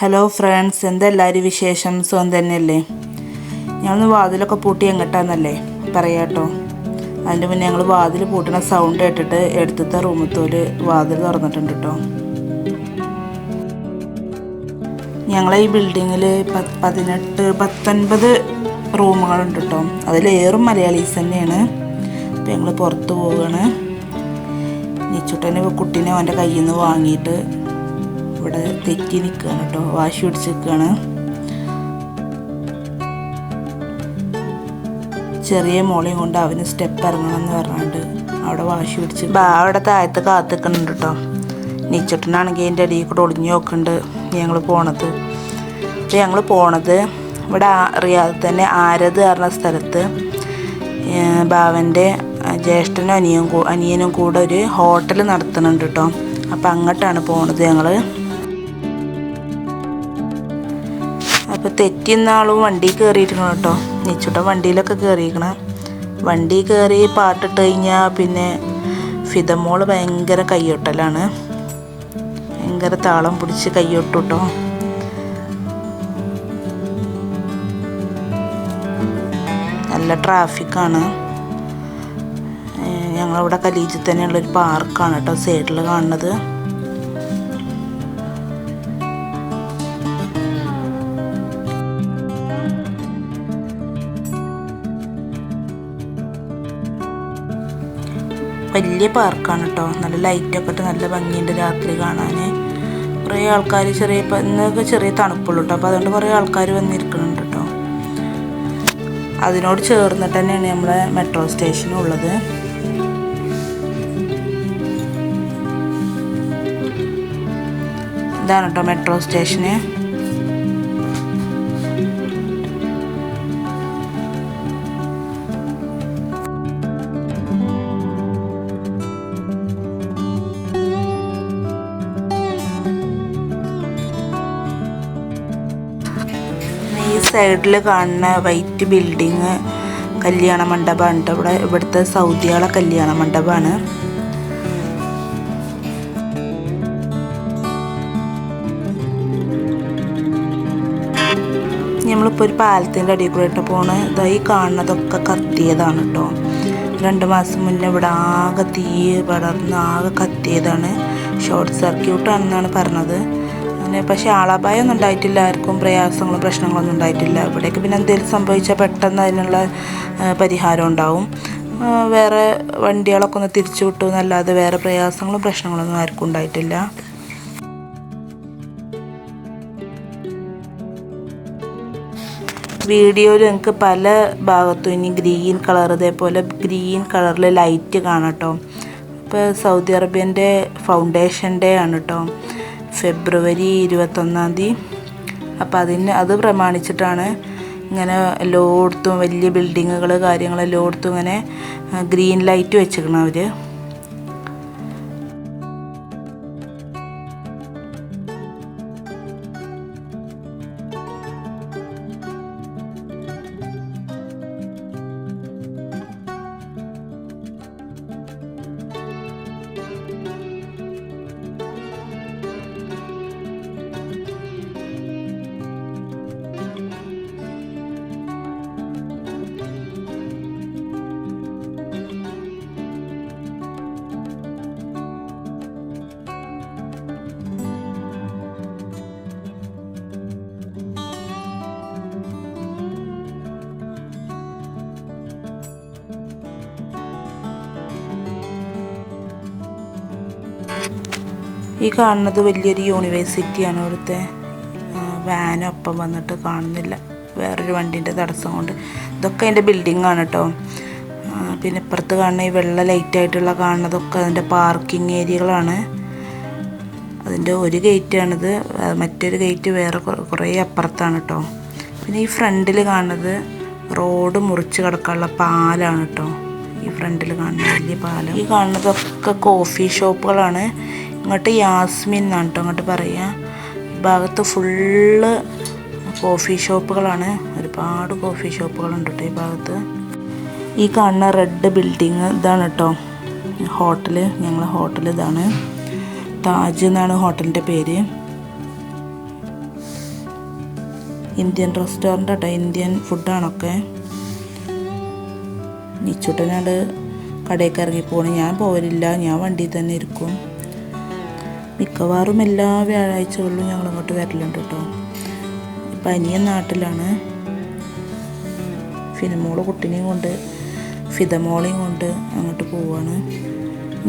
Hello friends എന്തെല്ലാവരും വിശേഷം? സുഖം തന്നെയല്ലേ? ഞങ്ങൾ വാതിലൊക്കെ പൂട്ടി എങ്ങട്ടാന്നല്ലേ? പറയാട്ടോ അതിന്റെ മുന്നേ ഞങ്ങൾ വാതിൽ പൂട്ടണ സൗണ്ട് കേട്ടിട്ട് എടുത്തത്തെ റൂമത്തോൽ വാതിൽ തുറന്നിട്ടുണ്ട് കേട്ടോ. ഞങ്ങളെ ഈ ബിൽഡിങ്ങിൽ പതിനെട്ട് പത്തൊൻപത് റൂമുകളുണ്ട് കേട്ടോ. അതിലേറും മലയാളീസ് തന്നെയാണ്. അപ്പോൾ ഞങ്ങൾ പുറത്ത് പോവുകയാണ് നിച്ചുട്ടനെ കുട്ടീനെ അവന്റെ കയ്യിൽ നിന്ന് വാങ്ങിയിട്ട് ഇവിടെ തെറ്റി നിൽക്കുകയാണ് കേട്ടോ വാശി പിടിച്ച് നിൽക്കുകയാണ് ചെറിയ മോളെയും കൊണ്ട് അവന് സ്റ്റെപ്പ് ഇറങ്ങണം എന്ന് പറഞ്ഞുകൊണ്ട് അവിടെ വാശി പിടിച്ച് അവിടെ താഴത്ത് കാത്ത് നിൽക്കുന്നുണ്ട് കേട്ടോ നീച്ചട്ടനാണെങ്കിൽ അതിന്റെ അടിയിൽ കൂടെ ഒളിഞ്ഞു നോക്കുന്നുണ്ട് ഞങ്ങൾ പോണത്. അപ്പോൾ ഞങ്ങൾ പോണത് ഇവിടെ അറിയാതെ തന്നെ ആരത് പറഞ്ഞ സ്ഥലത്ത് ഏഹ് ബാവന്റെ ജ്യേഷ്ഠനും അനിയനും അനിയനും കൂടെ ഒരു ഹോട്ടൽ നടത്തുന്നുണ്ട് കേട്ടോ അപ്പം അങ്ങോട്ടാണ് പോണത് ഞങ്ങൾ അപ്പോൾ തെറ്റിന്ന ആളും വണ്ടി കയറിയിരിക്കണം കേട്ടോ. നീച്ചുട്ട വണ്ടിയിലൊക്കെ കയറിയിരിക്കണം വണ്ടി കയറി പാട്ടിട്ട് കഴിഞ്ഞാൽ പിന്നെ ഫിതമോൾ ഭയങ്കര കയ്യൊട്ടലാണ്. ഭയങ്കര താളം പിടിച്ച് കയ്യൊട്ടു കേട്ടോ. നല്ല ട്രാഫിക്കാണ്. ഞങ്ങളിവിടെ കലീജിൽ തന്നെയുള്ളൊരു പാർക്കാണ് കേട്ടോ സൈഡിൽ കാണുന്നത്. വലിയ പാർക്കാണ് കേട്ടോ നല്ല ലൈറ്റൊക്കെ ഇട്ട് നല്ല ഭംഗിയുണ്ട് രാത്രി കാണാൻ കുറേ ആൾക്കാർ ചെറിയ ഇന്നൊക്കെ ചെറിയ തണുപ്പുള്ളൂ കേട്ടോ അപ്പോൾ അതുകൊണ്ട് കുറേ ആൾക്കാർ വന്നിരിക്കുന്നുണ്ട് കേട്ടോ അതിനോട് ചേർന്നിട്ട് തന്നെയാണ് നമ്മളെ മെട്രോ സ്റ്റേഷനും ഉള്ളത്. ഇതാണ് കേട്ടോ മെട്രോ സ്റ്റേഷന് സൈഡിൽ കാണുന്ന വൈറ്റ് ബിൽഡിങ് കല്യാണ മണ്ഡപമാണ്. കേട്ടോ ഇവിടെ ഇവിടുത്തെ സൗദിയാളെ കല്യാണ മണ്ഡപമാണ്. നമ്മളിപ്പോൾ ഒരു പാലത്തിന്റെ അടിയിൽ കൂടെ ഇട്ട് പോണ് ഇതായി കാണുന്നതൊക്കെ കത്തിയതാണ് കേട്ടോ രണ്ട് മാസം മുന്നേ ഇവിടെ ആകെ തീ പടർന്ന് ആകെ കത്തിയതാണ്. ഷോർട്ട് സർക്യൂട്ട് ആണെന്നാണ് പറഞ്ഞത്. അങ്ങനെ പക്ഷേ ആളപായമൊന്നും ഉണ്ടായിട്ടില്ല. ആർക്കും പ്രയാസങ്ങളും പ്രശ്നങ്ങളൊന്നും ഉണ്ടായിട്ടില്ല. ഇവിടേക്ക് പിന്നെ എന്തെങ്കിലും സംഭവിച്ചാൽ പെട്ടെന്ന് അതിനുള്ള പരിഹാരം ഉണ്ടാവും. വേറെ വണ്ടികളൊക്കെ ഒന്ന് തിരിച്ചു വിട്ടു എന്നല്ലാതെ വേറെ പ്രയാസങ്ങളും പ്രശ്നങ്ങളൊന്നും ആർക്കും ഉണ്ടായിട്ടില്ല. വീഡിയോയിൽ നിങ്ങൾക്ക് പല ഭാഗത്തും ഇനി ഗ്രീൻ കളർ ഇതേപോലെ ഗ്രീൻ കളറിൽ ലൈറ്റ് കാണാം കേട്ടോ ഇപ്പോൾ സൗദി അറേബ്യന്റെ ഫൗണ്ടേഷൻ ഡേ ആണ് കേട്ടോ ഫെബ്രുവരി ഇരുപത്തൊന്നാം തീയതി. അപ്പോൾ അതിന് അത് പ്രമാണിച്ചിട്ടാണ് ഇങ്ങനെ എല്ലായിടത്തും വലിയ ബിൽഡിങ്ങുകൾ കാര്യങ്ങൾ എല്ലായിടത്തും ഇങ്ങനെ ഗ്രീൻ ലൈറ്റ് വെച്ചിരിക്കണം അവർ ഈ കാണുന്നത് വലിയൊരു യൂണിവേഴ്സിറ്റിയാണ് ഇവിടുത്തെ വാനൊപ്പം വന്നിട്ട് കാണുന്നില്ല. വേറൊരു വണ്ടീന്റെ തടസ്സം കൊണ്ട്. ഇതൊക്കെ അതിന്റെ ആണ് കേട്ടോ പിന്നെ ഇപ്പുറത്ത് കാണുന്ന ഈ വെള്ള ലൈറ്റായിട്ടുള്ള കാണുന്നതൊക്കെ അതിന്റെ പാർക്കിംഗ് ഏരിയകളാണ് അതിന്റെ ഒരു ഗേറ്റാണിത് മറ്റൊരു ഗേറ്റ് വേറെ കുറേ അപ്പുറത്താണ് കേട്ടോ പിന്നെ ഈ ഫ്രണ്ടിൽ കാണുന്നത് റോഡ് മുറിച്ച് കിടക്കാനുള്ള പാലാണ് കേട്ടോ ഈ ഫ്രണ്ടിൽ കാണുന്ന വലിയ പാലം. ഈ കാണുന്നതൊക്കെ കോഫി ഷോപ്പുകളാണ് ഇങ്ങോട്ട് യാസ്മിൻ എന്നാണ് കേട്ടോ ഇങ്ങോട്ട് പറയുക ഈ ഭാഗത്ത് ഫുള്ള് കോഫി ഷോപ്പുകളാണ് ഒരുപാട് കോഫി ഷോപ്പുകളുണ്ട് കേട്ടോ ഈ ഭാഗത്ത്. ഈ കാണുന്ന റെഡ് ബിൽഡിങ് ഇതാണ് കേട്ടോ ഹോട്ടൽ ഞങ്ങളെ ഹോട്ടൽ ഇതാണ്. താജ് എന്നാണ് ഹോട്ടലിന്റെ പേര്. ഇന്ത്യൻ റെസ്റ്റോറന്റ് കേട്ടോ ഇന്ത്യൻ ഫുഡാണൊക്കെ നിച്ചുട്ടനാണ്ട് കടയിൽ ഇറങ്ങി പോകണം ഞാൻ പോരില്ല ഞാൻ വണ്ടിയിൽ തന്നെ ഇരിക്കും. മിക്കവാറും എല്ലാ വ്യാഴാഴ്ചകളിലും ഞങ്ങൾ അങ്ങോട്ട് വരലുണ്ട് കേട്ടോ. ഇപ്പം അനിയൻ നാട്ടിലാണ്. ഫിനിമോൾ കുട്ടിനെയും കൊണ്ട് ഫിതമോളെയും കൊണ്ട് അങ്ങോട്ട് പോവാണ്.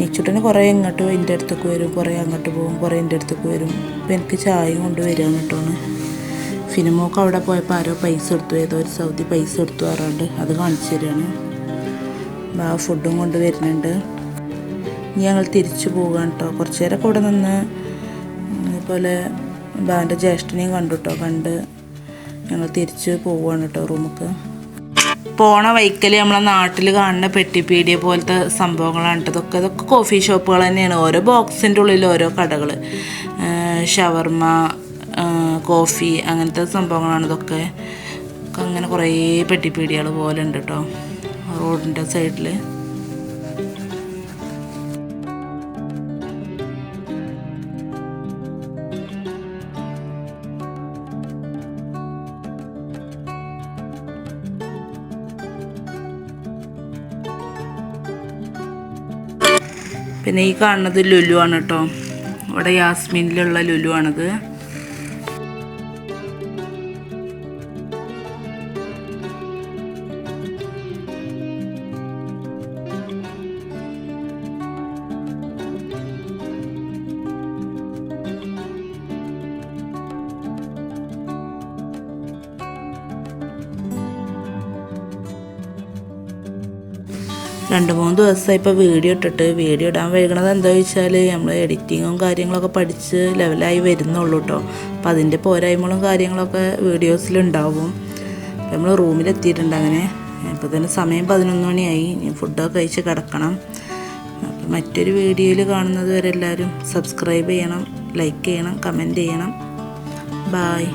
നിച്ചുട്ടന് കുറേ ഇങ്ങോട്ട് എന്റെ അടുത്തേക്ക് വരും കുറേ അങ്ങോട്ട് പോകും കുറേ എന്റെ അടുത്തേക്ക് വരും. ഇപ്പം എനിക്ക് ചായയും കൊണ്ട് വരിക എന്നിട്ടാണ് ഫിനിമോക്ക് അവിടെ പോയപ്പോൾ ആരോ പൈസ എടുത്തു ഏതോ ഒരു സൗദി പൈസ എടുത്തു പറയാണ്ട് അത് കാണിച്ചു തരികയാണ് ഫുഡും കൊണ്ട് വരുന്നുണ്ട്. ഞങ്ങൾ തിരിച്ചു പോവുകയാണ് കേട്ടോ കുറച്ച് നേരം കൂടെ നിന്ന് അതുപോലെ ബാന്റെ ജ്യേഷ്ഠനെയും കണ്ടു കേട്ടോ കണ്ട് ഞങ്ങൾ തിരിച്ച് പോവുകയാണ് കേട്ടോ റൂമുക്ക് പോണ വൈക്കൽ നമ്മളെ നാട്ടിൽ കാണുന്ന പെട്ടിപ്പീടിയ പോലത്തെ സംഭവങ്ങളാണ് ഇതൊക്കെ ഇതൊക്കെ കോഫി ഷോപ്പുകൾ തന്നെയാണ്. ഓരോ ബോക്സിന്റെ ഉള്ളിൽ ഓരോ കടകൾ ഷവർമ കോഫി അങ്ങനത്തെ സംഭവങ്ങളാണ് ഇതൊക്കെ. അങ്ങനെ കുറേ പെട്ടിപ്പീടികൾ പോലെ ഉണ്ട് കേട്ടോ റോഡിന്റെ സൈഡിൽ പിന്നെ ഈ കാണുന്നത് ലുലു ആണ് കേട്ടോ. ഇവിടെ യാസ്മിനിലുള്ള ലുലു ആണിത്. രണ്ട് മൂന്ന് ദിവസമായി ഇപ്പോൾ വീഡിയോ ഇട്ടിട്ട്. വീഡിയോ ഇടാൻ വൈകണത് എന്താ വെച്ചാൽ നമ്മൾ എഡിറ്റിങ്ങും കാര്യങ്ങളൊക്കെ പഠിച്ച് ലെവലായി വരുന്നുള്ളൂ കേട്ടോ അപ്പം അതിന്റെ പോരായ്മകളും കാര്യങ്ങളൊക്കെ വീഡിയോസിലുണ്ടാവും. നമ്മൾ റൂമിലെത്തിയിട്ടുണ്ട് അങ്ങനെ. അപ്പോൾ തന്നെ സമയം പതിനൊന്ന് മണിയായി. ഫുഡൊക്കെ കഴിച്ച് കിടക്കണം. അപ്പം മറ്റൊരു വീഡിയോയിൽ കാണുന്നത് വരെ എല്ലാവരും സബ്സ്ക്രൈബ് ചെയ്യണം ലൈക്ക് ചെയ്യണം കമന്റ് ചെയ്യണം. ബായ്